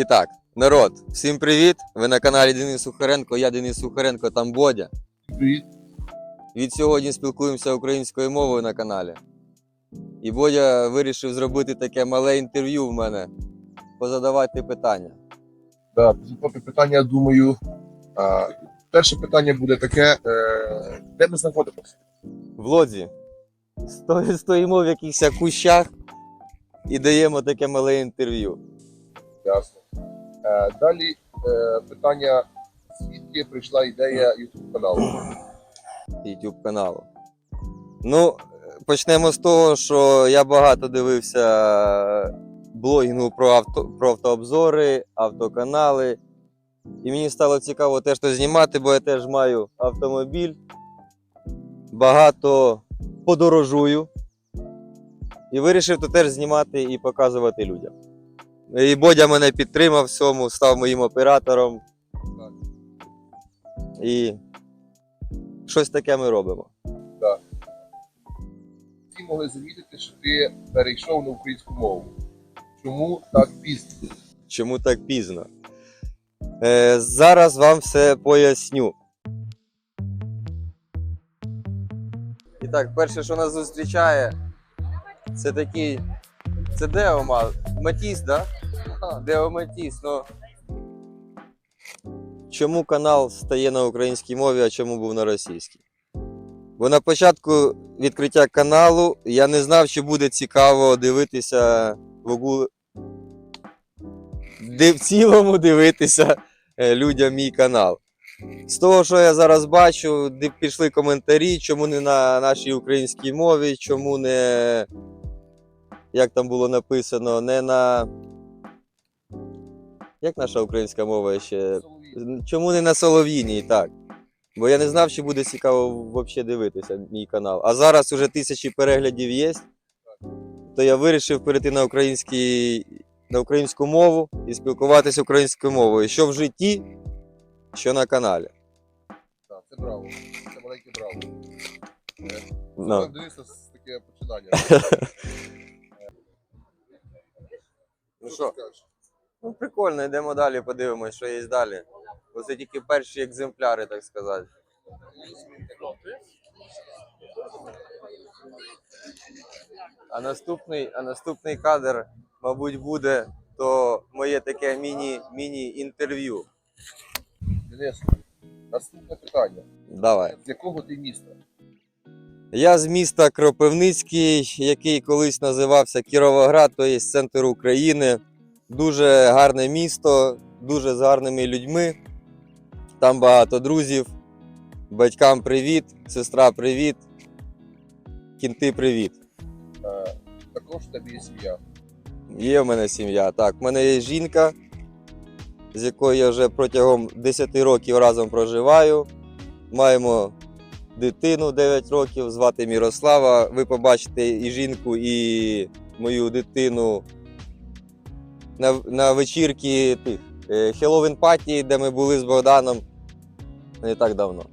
І так, народ, всім привіт! Ви на каналі Денис Сухаренко, я Денис Сухаренко, там Бодя. Привіт. Від сьогодні спілкуємося українською мовою на каналі. І Бодя вирішив зробити таке мале інтерв'ю в мене, позадавати питання. Да, питання, я думаю. А, перше питання буде таке: е, де ми знаходимося? В лодзі. Сто- Стоїмо в якихось кущах і даємо таке мале інтерв'ю. Ясно. Е, далі е, питання: звідки прийшла ідея YouTube каналу? YouTube каналу. Ну, почнемо з того, що я багато дивився блогінгу про, авто, про автообзори, автоканали. І мені стало цікаво теж то знімати, бо я теж маю автомобіль. Багато подорожую. І вирішив то теж знімати і показувати людям. І Бодя мене підтримав в цьому, став моїм оператором. Так. І щось таке ми робимо. Всі могли замітити, що ти перейшов на українську мову. Чому так пізно? Чому так пізно? Е, зараз вам все поясню. І так, перше, що нас зустрічає, це такий. Це Део Ма- Матіс, да? Део Матіс. Ну, чому канал стає на українській мові, а чому був на російській? Бо на початку відкриття каналу я не знав, чи буде цікаво дивитися в в цілому дивитися е, людям мій канал. З того, що я зараз бачу, пішли коментарі, чому не на нашій українській мові, чому не, як там було написано, не на. Як наша українська мова ще? Чому не на Солов'їній, так? Бо я не знав, чи буде цікаво взагалі дивитися мій канал. А зараз уже тисячі переглядів є. То я вирішив перейти на український на українську мову і спілкуватися українською мовою, що в житті, що на каналі. Так, це браво. Це маленьке браво. Ну. Це Дениса з таке починання. Ну Що? Ну прикольно, йдемо далі, подивимось, що є далі. Бо це тільки перші екземпляри, так сказати. А наступний, а наступний кадр, мабуть, буде то моє таке міні, міні-інтерв'ю. Денис, наступне питання. Давай. З якого ти міста? Я з міста Кропивницький, який колись називався Кіровоград, то є центр України. Дуже гарне місто, дуже з гарними людьми. Там багато друзів. Батькам привіт, сестра привіт. Кінти привіт. Е, також в тебе є сім'я. Є в мене сім'я. Так, в мене є жінка, з якою я вже протягом 10 років разом проживаю. Маємо дитину 9 років, звати Мірослава. Ви побачите і жінку, і мою дитину на, на вечірки тих Хеллоуін паті, де ми були з Богданом не так давно.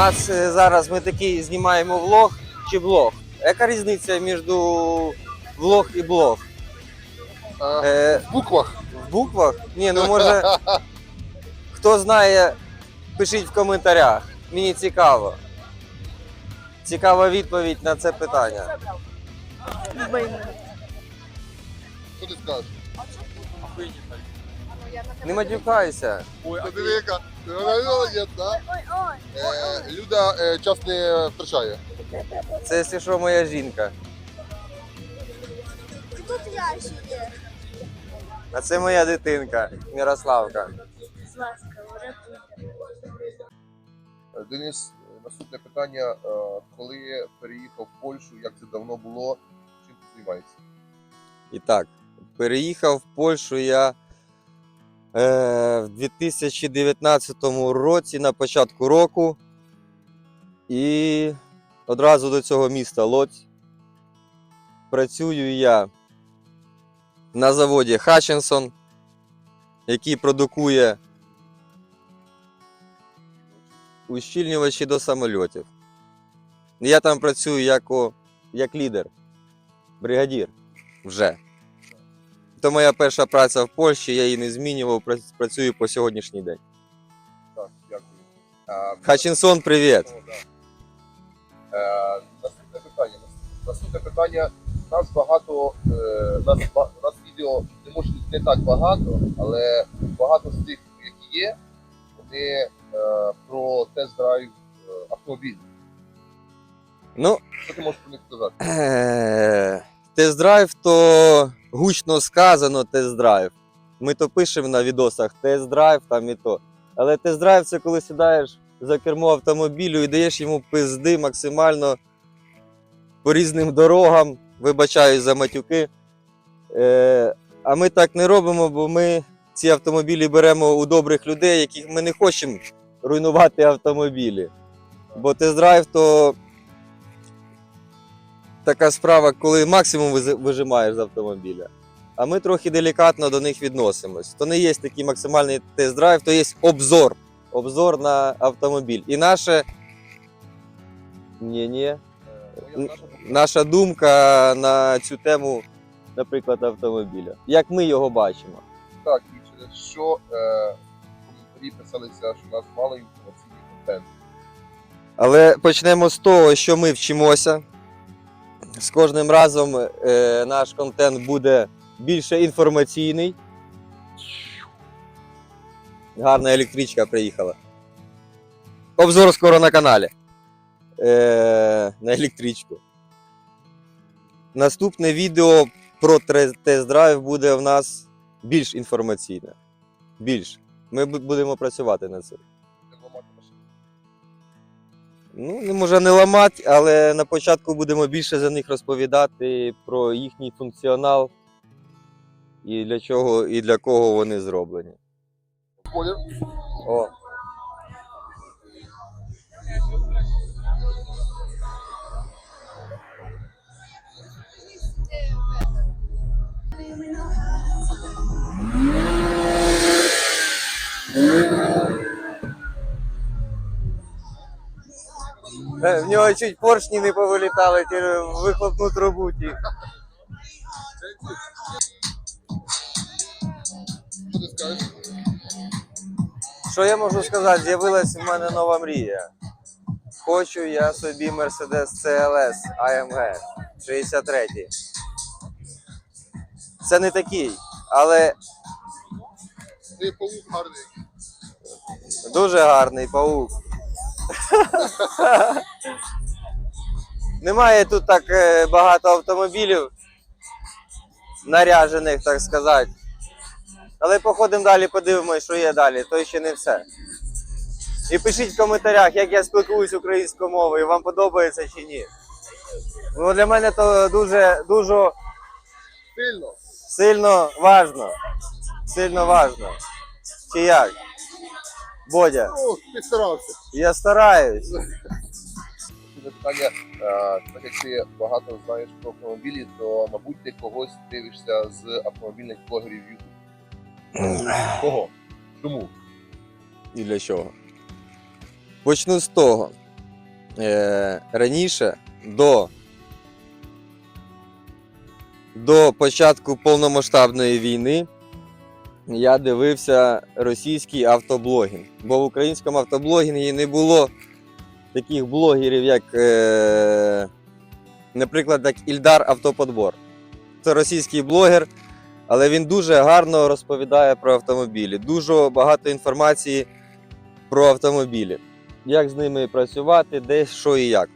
Нас е, зараз ми такий знімаємо влог чи блог. Яка різниця між влог і блог? А, Е, в буквах. в буквах? Ні, ну може. Хто знає, пишіть в коментарях. Мені цікаво. Цікава відповідь на це питання. Що ти скажеш? Не матюкайся. Ой, а диви яка. Молодець, да? Е, Люда е, час не втрачає. Це якщо що моя жінка. Тут я сидів. А це моя дитинка, Мірославка. Будь ласка, врятуйте. Е, Денис, е, наступне питання. Е, Коли переїхав в Польщу, як це давно було, чим ти займаєшся? І так, переїхав в Польщу я в 2019 році, на початку року. І одразу до цього міста Лодзь. Працюю я на заводі Хатчинсон, який продукує ущільнювачі до самольотів. Я там працюю як, як лідер, бригадір вже. То моя перша праця в Польщі, я її не змінював, працюю по сьогоднішній день. Так, дякую. А, Хатчинсон, привіт! Ну, да. Е, наступне питання. Наступне питання. Нас багато, е, нас, ба- нас відео не може не так багато, але багато з тих, які є, вони е, про тест-драйв е, автомобілів. Ну, Що ти можеш про них сказати? Е, Тест-драйв то гучно сказано тест-драйв. Ми то пишемо на відосах тест-драйв там і то. Але тест-драйв це коли сідаєш за кермо автомобілю і даєш йому пизди максимально по різним дорогам, вибачаюсь за матюки. Е, а ми так не робимо, бо ми ці автомобілі беремо у добрих людей, яких ми не хочемо руйнувати автомобілі. Бо тест-драйв то така справа, коли максимум вижимаєш з автомобіля. А ми трохи делікатно до них відносимось. То не є такий максимальний тест-драйв, то є обзор. Обзор на автомобіль. І наше. Ні, ні. Е, наша Наша думка на цю тему, наприклад, автомобіля. Як ми його бачимо. Так, і через що е, коментарі писалися, що у нас мало інформаційний контент. Але почнемо з того, що ми вчимося. З кожним разом е, наш контент буде більше інформаційний. Гарна електричка приїхала. Обзор скоро на каналі. Е, на електричку. Наступне відео про тест-драйв буде в нас більш інформаційне. Більш. Ми будемо працювати над цим. Ну, не може не ламати, але на початку будемо більше за них розповідати про їхній функціонал і для чого і для кого вони зроблені. Колір. О. В нього чуть поршні не повилітали, вихлопну трубу. ті. Що ти скажеш? Що я можу сказати? З'явилась в мене нова мрія. Хочу я собі Mercedes CLS AMG 63. Це не такий, але Ти паук гарний. дуже гарний паук. Немає тут так е, багато автомобілів наряжених, так сказати. Але походимо далі, подивимося, що є далі, то ще не все. І пишіть в коментарях, як я спілкуюсь українською мовою, вам подобається чи ні. Ну, для мене то дуже, дуже Сильно. сильно важно. Сильно важно. Чи як? Бодя, О, ти старався. я стараюсь. Питання, так як ти багато знаєш про автомобілі, то мабуть ти когось дивишся з автомобільних блогерів YouTube. Кого? Чому? І для чого? Почну з того. Е, раніше до, до початку повномасштабної війни я дивився російський автоблогінг. Бо в українському автоблогінгі не було таких блогерів, як, е, наприклад, як Ільдар Автоподбор. Це російський блогер, але він дуже гарно розповідає про автомобілі. Дуже багато інформації про автомобілі. Як з ними працювати, де, що і як.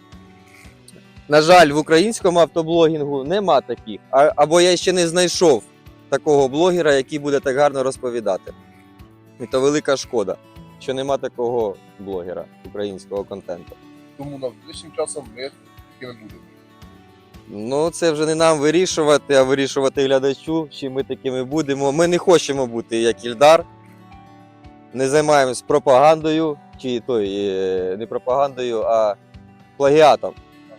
На жаль, в українському автоблогінгу нема таких. Або я ще не знайшов такого блогера, який буде так гарно розповідати. І то велика шкода, що нема такого блогера українського контенту. Тому найближчим часом ми такими будемо. Ну, це вже не нам вирішувати, а вирішувати глядачу, чи ми такими будемо. Ми не хочемо бути як Ільдар. не займаємось пропагандою, чи той, е, не пропагандою, а плагіатом.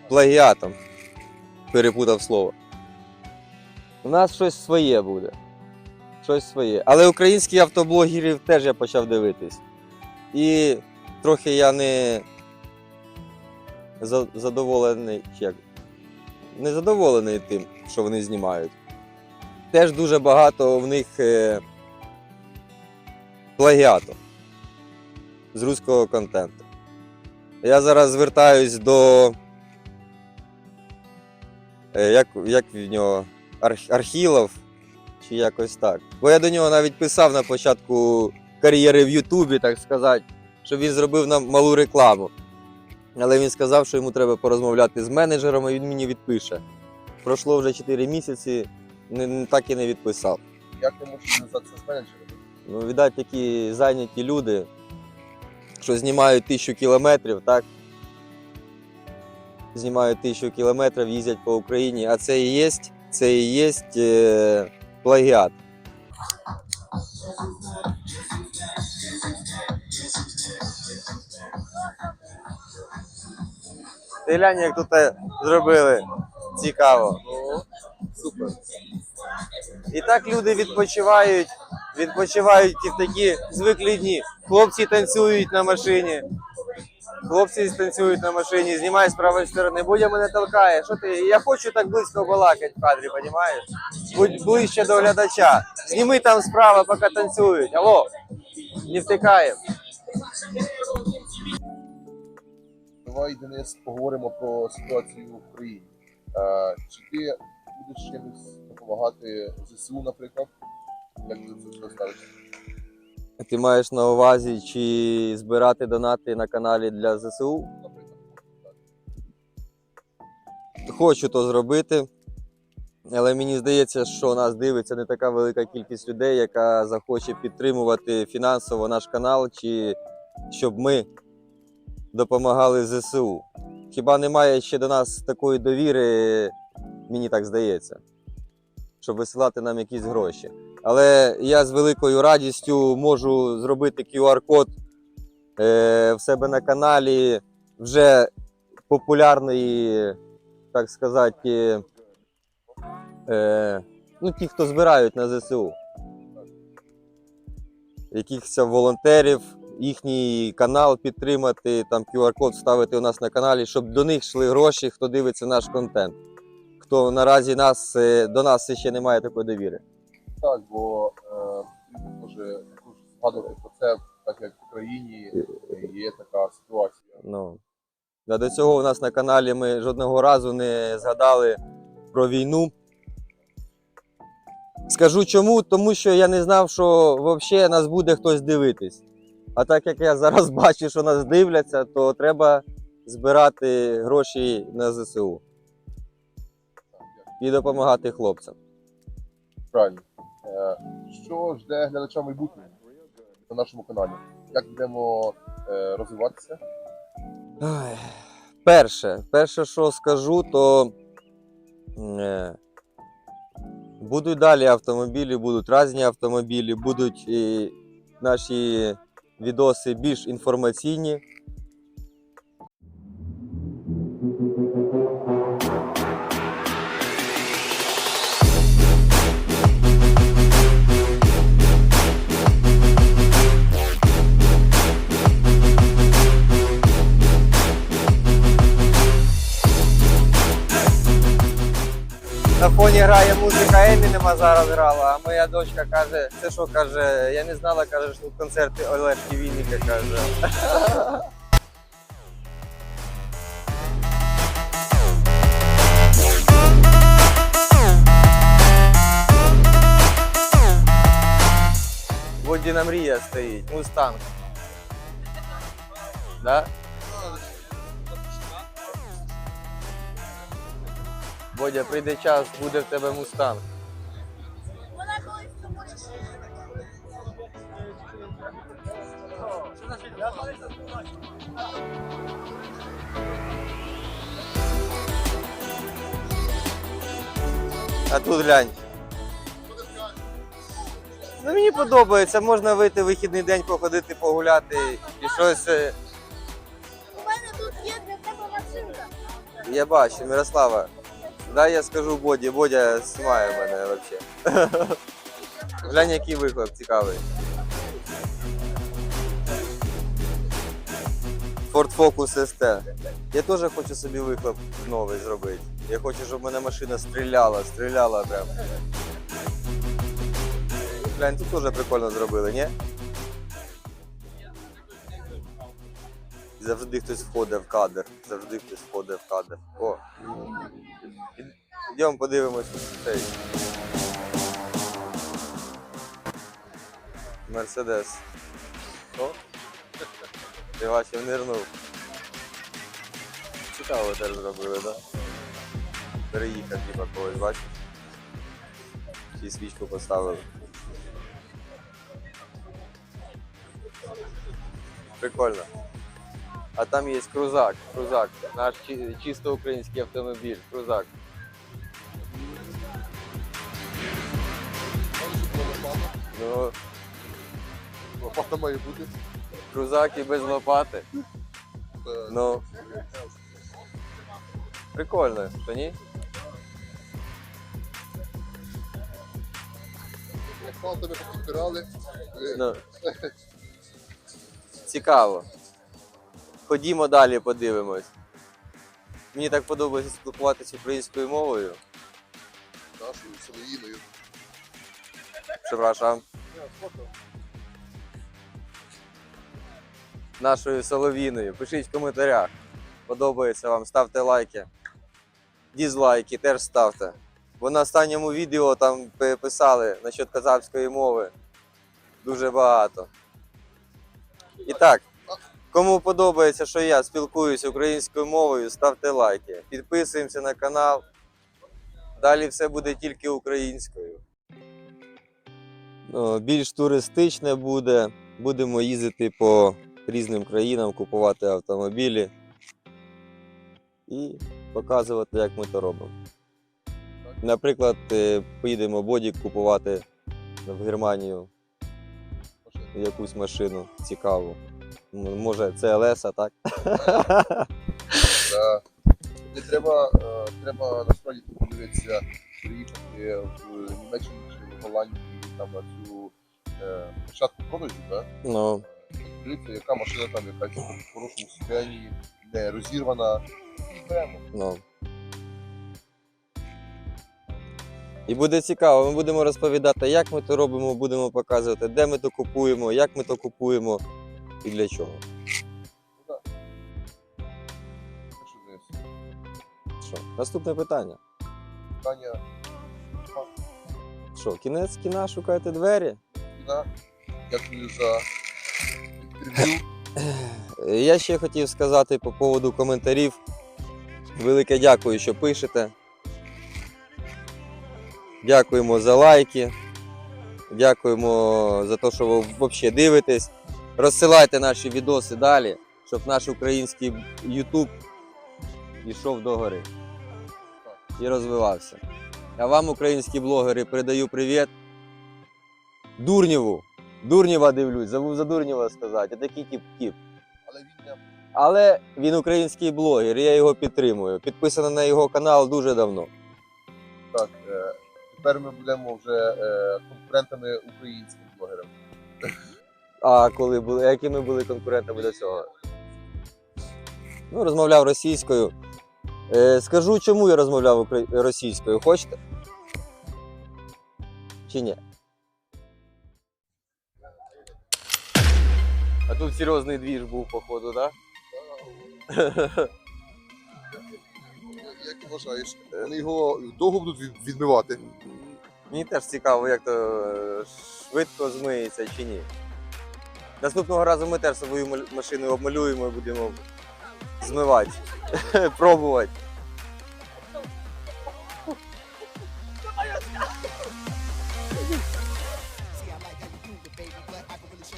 Плагіатом. Перепутав слово. У нас щось своє буде. Щось своє. Але українських автоблогерів теж я почав дивитись. І трохи я не задоволений, як? Не задоволений тим, що вони знімають. Теж дуже багато в них е, плагіату з руського контенту. Я зараз звертаюсь до. е, Як, як в нього? Арх, архілов чи якось так. Бо я до нього навіть писав на початку кар'єри в Ютубі, так сказати, щоб він зробив нам малу рекламу. Але він сказав, що йому треба порозмовляти з менеджером, і він мені відпише. Пройшло вже 4 місяці, не, не- так і не відписав. Як ти можеш зв'язатися з менеджером? Ну, видать, такі зайняті люди, що знімають тисячу кілометрів, так? Знімають тисячу кілометрів, їздять по Україні, а це і є, це і є е, плагіат. Ти глянь, як тут е, зробили. Цікаво. Супер. І так люди відпочивають, відпочивають і в такі звиклі дні. Хлопці танцюють на машині. Хлопці танцюють на машині, знімай з правої сторони. Будя мене толкає. Що ти? Я хочу так близько балакати в кадрі, розумієш? Будь ближче до глядача. Зніми там справа, поки танцюють. Алло, не втикаємо. Давай, Денис, поговоримо про ситуацію в Україні. Е, чи ти будеш чимось допомагати ЗСУ, наприклад? Як ти це ставиш? Ти маєш на увазі, чи збирати донати на каналі для ЗСУ? Хочу то зробити, але мені здається, що нас дивиться не така велика кількість людей, яка захоче підтримувати фінансово наш канал, чи щоб ми допомагали ЗСУ. Хіба немає ще до нас такої довіри, мені так здається, щоб висилати нам якісь гроші. Але я з великою радістю можу зробити QR-код е, в себе на каналі вже популярної так сказати, е, ну, ті, хто збирають на ЗСУ. Якихось волонтерів, їхній канал підтримати, там QR-код вставити у нас на каналі, щоб до них йшли гроші, хто дивиться наш контент. Хто наразі нас, е, до нас ще не має такої довіри. Так, бо е, потрібно теж також згадувати про це, так як в Україні є така ситуація. Ну, до цього у нас на каналі ми жодного разу не згадали про війну. Скажу чому, тому що я не знав, що взагалі нас буде хтось дивитись. А так як я зараз бачу, що нас дивляться, то треба збирати гроші на ЗСУ і допомагати хлопцям. Правильно. Е, що жде глядача майбутнього на нашому каналі? Як будемо е, розвиватися? Перше, перше, що скажу, то е, будуть далі автомобілі, будуть різні автомобілі, будуть і наші відоси більш інформаційні. Фоні грає музика Емінема зараз грала, а моя дочка каже, це що каже, я не знала, каже, що концерти Олешки Вінника каже. Водіна мрія стоїть, мустанг. Да? Бодя, прийде час, буде в тебе мустанг. Вона колись тому А тут глянь. Ну мені подобається, можна вийти в вихідний день, походити, погуляти і щось. е, У мене тут є для тебе машинка. Я бачу, Мирослава. Дай я скажу Боді, Бодя знімає мене взагалі. Глянь, який вихлоп цікавий. Ford Focus ST. Я теж хочу собі вихлоп новий зробити. Я хочу, щоб мене машина стріляла, стріляла прям. Глянь, тут теж прикольно зробили, ні? Завжди хтось входить в кадр. Завжди хтось входить в кадр. О. Йдемо подивимось цей. Мерседес. О. Ти бачив, нирнув. Цікаво теж зробили, так? Да? Переїхав, типа когось, бачиш? Чи свічку поставили. Прикольно. А там є крузак, крузак, наш чисто український автомобіль, крузак. Ну, Лопата має бути. крузак і без лопати. Ну. Прикольно, що ні? Як тебе підбирали, е, Ну. Цікаво. Ходімо далі, подивимось. Мені так подобається спілкуватися українською мовою. нашою соловіною. Прzepraszam. Нашою соловіною. Пишіть в коментарях. Подобається вам, ставте лайки. Дізлайки теж ставте. Бо на останньому відео там писали насчет казахської мови. Дуже багато. І так, кому подобається, що я спілкуюся українською мовою, ставте лайки. Підписуємося на канал. Далі все буде тільки українською. Більш туристичне буде. Будемо їздити по різним країнам, купувати автомобілі і показувати, як ми то робимо. Наприклад, е, поїдемо бодік купувати в Германію якусь машину цікаву. Може, це LS, так? Да. Не треба, е, треба насправді подивитися, приїхати в Німеччину чи в Голландію там на цю е, початку продажу, так? Ну, Дивіться, яка машина там якась в хорошому стані, не розірвана. І беремо. ну. І буде цікаво, ми будемо розповідати, як ми то робимо, будемо показувати, де ми то купуємо, як ми то купуємо і для чого. Що? Наступне питання. питання Що, кінець кіна, шукайте двері? кіна. Дякую за інтерв'ю. Я ще хотів сказати по поводу коментарів. Велике дякую, що пишете. Дякуємо за лайки. Дякуємо за те, що ви взагалі дивитесь. Розсилайте наші відоси далі, щоб наш український YouTube йшов догори і розвивався. А вам, українські блогери, передаю привіт. Дурнєву. Дурнєва дивлюсь, забув за Дурнєва сказати. Такий тіп-тіп. Але він Але він український блогер, і я його підтримую. Підписаний на його канал дуже давно. так. Е, тепер ми будемо вже е, конкурентами українським блогерам. А коли були, які ми були конкурентами до цього? Ну, розмовляв російською. Е, скажу, чому я розмовляв російською, хочете? Чи ні? А тут серйозний двіж був, походу, так? Як ти вважаєш, вони його довго будуть від- відмивати? Мені теж цікаво, як то е, швидко змиється чи ні. Наступного разу ми теж свою машину обмалюємо і будемо змивати, пробувати.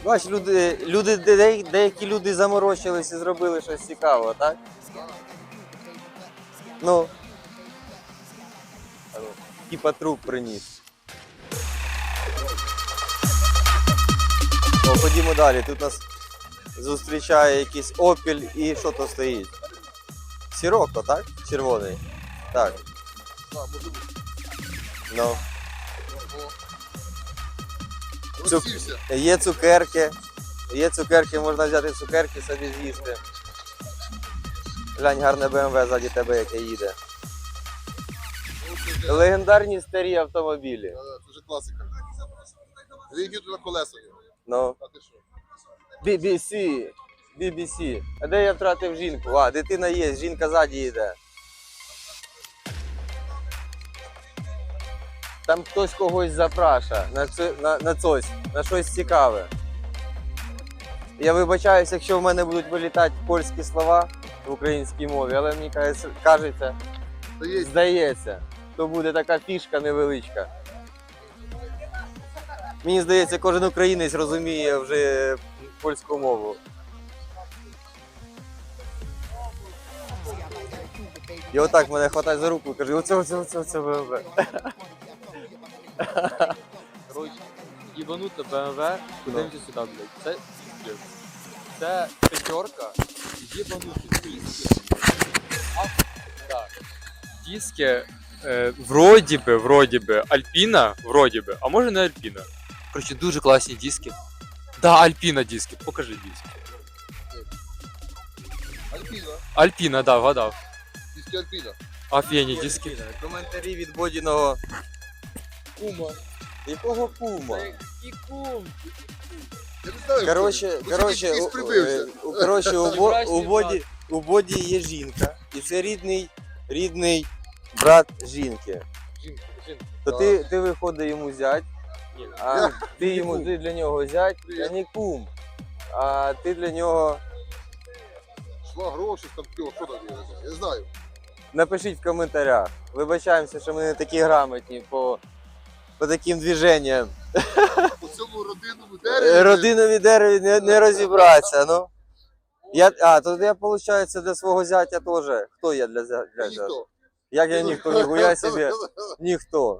Бач, люди, люди, деякі люди заморочились і зробили щось цікаве, так? Ну, Типа труп приніс. Ходімо далі. Тут нас зустрічає якийсь опіль і що то стоїть? Сіроко, так? Червоний. Так. Ну. Цук- Є цукерки. Є цукерки, можна взяти цукерки собі з'їсти. Глянь, гарне БМВ ззаді тебе, яке їде. Легендарні старі автомобілі. Це вже класика. Рівні на колеса. Ну. BBC. BBC. А де я втратив жінку? А, дитина є, жінка ззаді йде. Там хтось когось запраша на, на, на щось, на щось цікаве. Я вибачаюсь, якщо в мене будуть вилітати польські слова в українській мові, але мені кажеться, здається, то буде така фішка невеличка. Мені здається, кожен українець розуміє вже польську мову. І отак мене хватає за руку і каже, оце, оце, оце, оце БМВ. Їбанута БМВ, подивимося сюди, блядь. Це, блядь, це п'ятерка, їбануті диски. Так. Диски, е, вроді би, вроді би, Альпіна, вроді би, а може не Альпіна. Коротше, дуже класні диски. Да, Альпіна диски, покажи диски. Альпіна. Альпіна, да, вгадав. Диски Альпіна. Офігенні диски. Коментарі від Бодіного. Кума. Якого кума? І кум. Я не знаю. Коротше, хто він. коротше, Якийсь у, прибився. е, у- коротше, у, Бо- у, боді, у Боді є жінка, і це рідний, рідний брат жінки. Жінка, жінка. То ти, ти виходить йому зять, а ти йому ти для нього зять, а не кум. А ти для нього Шла гроші, там пиво, що там є? Я знаю. напишіть в коментарях. Вибачаємося, що ми не такі грамотні по, по таким движенням. По цьому родинному Е, дереві. Родинові дереві не, не розібратися. Ну. Я, а, то я, виходить, для свого зятя теж. Хто я для зятя? Ніхто. Як я ніхто, ніхуя собі, ніхто.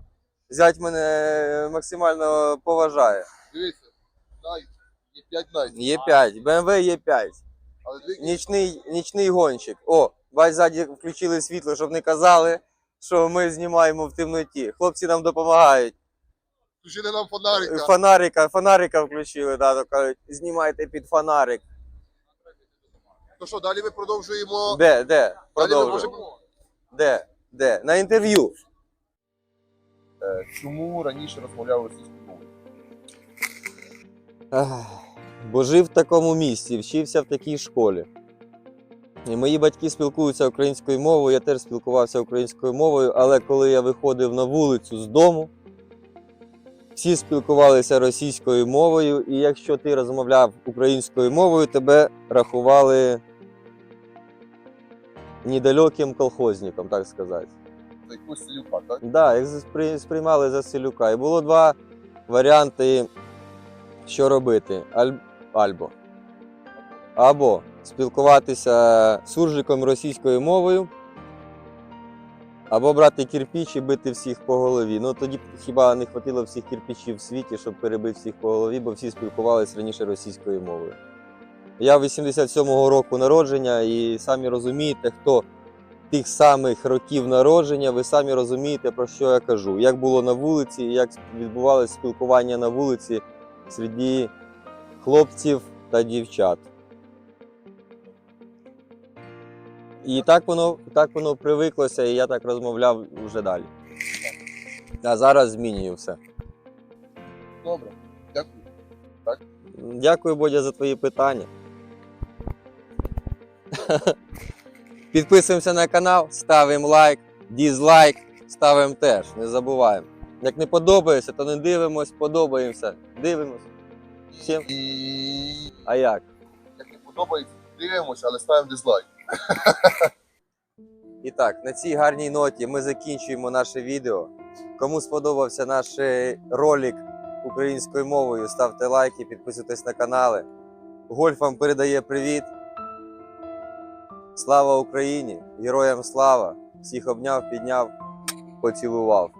Зять мене максимально поважає. Дивіться. Найт. Є 5 найт. Є 5, BMW є 5. Але дві Нічний, нічний гонщик. О, бач, ззаді включили світло, щоб не казали, що ми знімаємо в темноті. Хлопці нам допомагають. включили нам фонарика. Фонарика, фонарика включили, да, то кажуть, знімайте під фонарик. То що, далі ми продовжуємо. Де, де? Далі ми Продовжуй. можемо. Де? Де? На інтерв'ю. Е, Чому раніше розмовляли російською мовою? Бо жив в такому місті, вчився в такій школі. І мої батьки спілкуються українською мовою, я теж спілкувався українською мовою, але коли я виходив на вулицю з дому, всі спілкувалися російською мовою, і якщо ти розмовляв українською мовою, тебе рахували недалеким колхозником, так сказати. Якось селюка, так? Да, їх сприймали за селюка. І було два варіанти, що робити. Аль... Альбо. Або спілкуватися суржиком російською мовою, або брати кирпіч і бити всіх по голові. Ну тоді хіба не хватило всіх кирпичів в світі, щоб перебити всіх по голові, бо всі спілкувалися раніше російською мовою. Я 87-го року народження, і самі розумієте, хто тих самих років народження, ви самі розумієте, про що я кажу. Як було на вулиці, як відбувалося спілкування на вулиці серед хлопців та дівчат. І так воно, так воно привиклося, і я так розмовляв вже далі. А зараз змінюю все. Добре. Дякую. Дякую, Бодя, за твої питання. Підписуємося на канал, ставимо лайк, дізлайк, ставимо теж, не забуваємо. Як не подобається, то не дивимось, подобаємося. Дивимось. Всім. А як? як не подобається, дивимося, але ставимо дизлайк. І так, на цій гарній ноті ми закінчуємо наше відео. Кому сподобався наш е, ролик українською мовою, ставте лайки, підписуйтесь на канали. Гольф вам передає привіт. Слава Україні! Героям слава! Всіх обняв, підняв, поцілував.